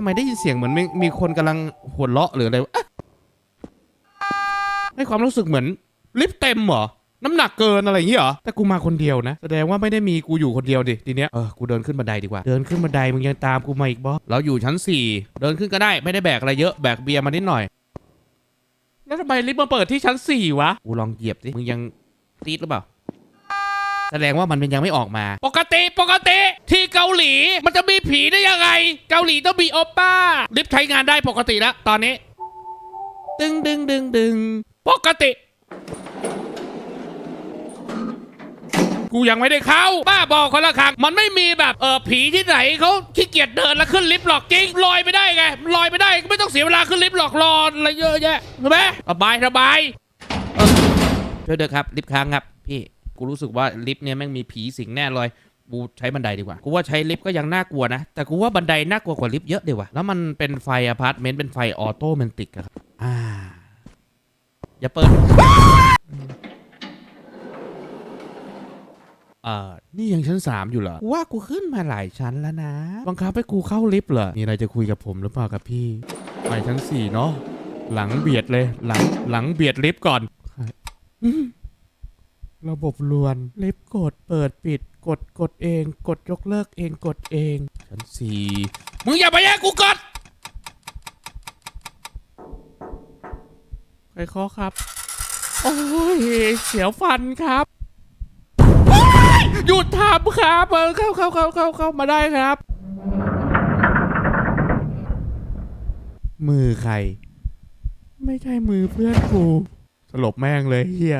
ทำไมได้ยินเสียงเหมือนมีมีคนกำลังหัวเราะหรืออะไรวะอะให้ความรู้สึกเหมือนลิฟต์เต็มเหรอ น้ำหนักเกินอะไรอย่างงี้เหรอ แต่กูมาคนเดียวนะ แสดงว่าไม่ได้มีกูอยู่คนเดียวดิ ทีเนี้ย เออ กูเดินขึ้นบันไดดีกว่า เดินขึ้นบันไดมึงยังตามกูมาอีกบอเราอยู่ชั้นสี่เดินขึ้นก็ได้ ไม่ได้แบกอะไรเยอะ แบกเบียร์มานิดหน่อย แล้วทำไมลิฟต์มาเปิดที่ชั้นสี่วะ กูลองเหยียบสิ มึงยังตีดหรือเปล่า แสดงว่ามันยังไม่ออกมา ปกติปกติ ที่เกาหลีมันจะมีผีได้ยังไง เกาหลีต้องมีโอป้าลิฟต์ใช้งานได้ปกติแล้วตอนนี้ ดึงดึงดึงดึงปกติ กูยังไม่ได้เข้า บ้าบอกคนละครั้งมันไม่มีแบบเออผีที่ไหนเขาขี้เกียจเดินแล้วขึ้นลิฟต์หรอกจริงลอยไม่ได้ไงลอยไม่ได้ก็ไม่ต้องเสียเวลาขึ้นลิฟต์หรอกรออะไรเยอะแยะใช่ไหมสบายสบายเออช่วยเด้อครับลิฟต์ค้างครับพี่ กูรู้สึกว่าลิฟต์เนี่ยแม่งมีผีสิงแน่เลยกูใช้บันไดดีกว่า กูว่าใช้ลิฟต์ก็ยังน่ากลัวนะ แต่กูว่าบันไดน่ากลัวกว่าลิฟต์เยอะดีว่ะ แล้วมันเป็นไฟอพาร์ตเมนต์เป็นไฟออโตเมนติกอะครับ อ่า อย่าเปิด เอ่อ นี่ยังชั้นสามอยู่เหรอ ว่ากูขึ้นมาหลายชั้นแล้วนะ บังคับให้กูเข้าลิฟต์เหรอ มีอะไรจะคุยกับผมหรือเปล่าครับพี่ ไปชั้นสี่เนาะ หลังเบียดเลย หลัง หลังเบียดลิฟต์ก่อนอืม ระบบลวน ลิฟต์กดเปิดปิด กดกดเอง กดยกเลิกเองกดเองชั้นสี่มึงอย่าไปแย่งกูกดใครเคอครับ โอ้ยเสียวฟันครับหยุดทำครับเออเข้าเข้าเข้าเข้าเข้ามาได้ครับ มือใคร ไม่ใช่มือเพื่อนกูสลบแม่งเลยเฮีย